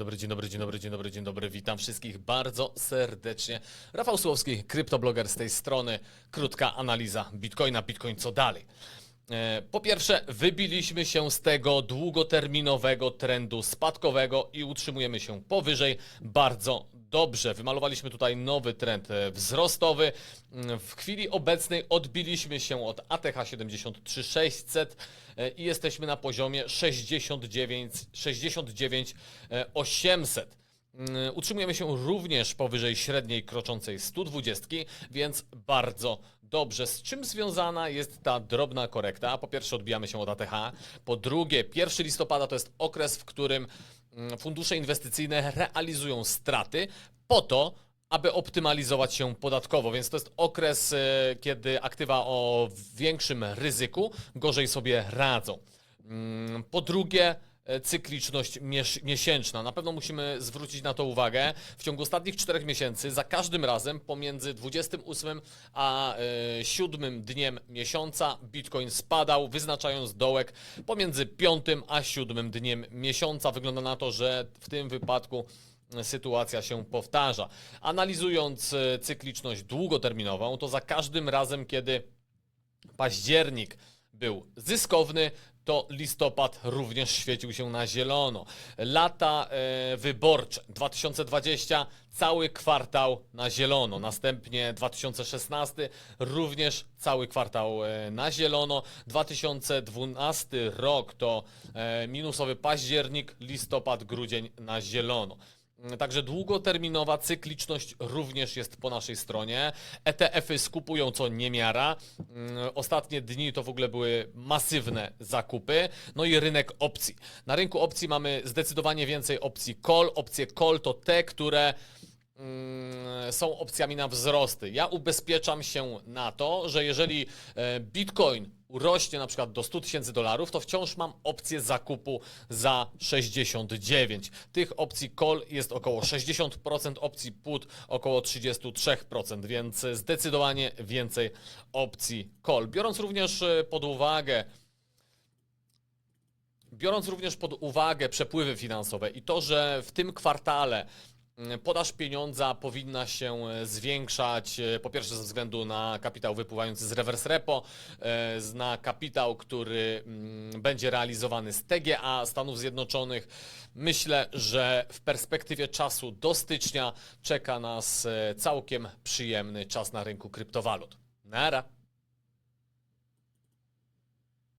Dobry dzień dobry, dzień dobry, dzień dobry, dzień dobry. Witam wszystkich bardzo serdecznie. Rafał Słowski, kryptobloger z tej strony. Krótka analiza Bitcoina, Bitcoin co dalej. E, Po pierwsze, wybiliśmy się z tego długoterminowego trendu spadkowego i utrzymujemy się powyżej bardzo dobrze. Wymalowaliśmy tutaj nowy trend e, wzrostowy. Mm, W chwili obecnej odbiliśmy się od ATH 73600 e, i jesteśmy na poziomie 69, 69 e, 800. Mm, Utrzymujemy się również powyżej średniej kroczącej 120, więc bardzo dobrze. Z czym związana jest ta drobna korekta? Po pierwsze, odbijamy się od ATH. Po drugie, 1 listopada to jest okres, w którym fundusze inwestycyjne realizują straty po to, aby optymalizować się podatkowo, więc to jest okres, e, kiedy aktywa o większym ryzyku gorzej sobie radzą. Mm, Po drugie, cykliczność miesz- miesięczna. Na pewno musimy zwrócić na to uwagę. W ciągu ostatnich czterech miesięcy, za każdym razem pomiędzy 28 a e, 7 dniem miesiąca Bitcoin spadał, wyznaczając dołek pomiędzy 5 a 7 dniem miesiąca. Wygląda na to, że w tym wypadku e, sytuacja się powtarza. Analizując e, cykliczność długoterminową, to za każdym razem, kiedy październik był zyskowny, to listopad również świecił się na zielono. Lata e, wyborcze 2020 cały kwartał na zielono. Następnie 2016 również cały kwartał e, na zielono. 2012 rok to e, minusowy październik, listopad, grudzień na zielono. Także długoterminowa cykliczność również jest po naszej stronie. ETF-y skupują co niemiara. Mm, Ostatnie dni to w ogóle były masywne zakupy. No i rynek opcji. Na rynku opcji mamy zdecydowanie więcej opcji call. Opcje call to te, które mm, są opcjami na wzrosty. Ja ubezpieczam się na to, że jeżeli e, Bitcoin urośnie na przykład do 100 tysięcy dolarów, to wciąż mam opcję zakupu za 69. Tych opcji call jest około 60%, opcji put około 33%, więc zdecydowanie więcej opcji call. Biorąc również e, pod uwagę Biorąc również pod uwagę przepływy finansowe i to, że w tym kwartale podaż pieniądza powinna się e, zwiększać, e, po pierwsze ze względu na kapitał wypływający z reverse repo, e, na kapitał, który mm, będzie realizowany z TGA Stanów Zjednoczonych. Myślę, że w perspektywie czasu do stycznia czeka nas całkiem przyjemny czas na rynku kryptowalut. Nara.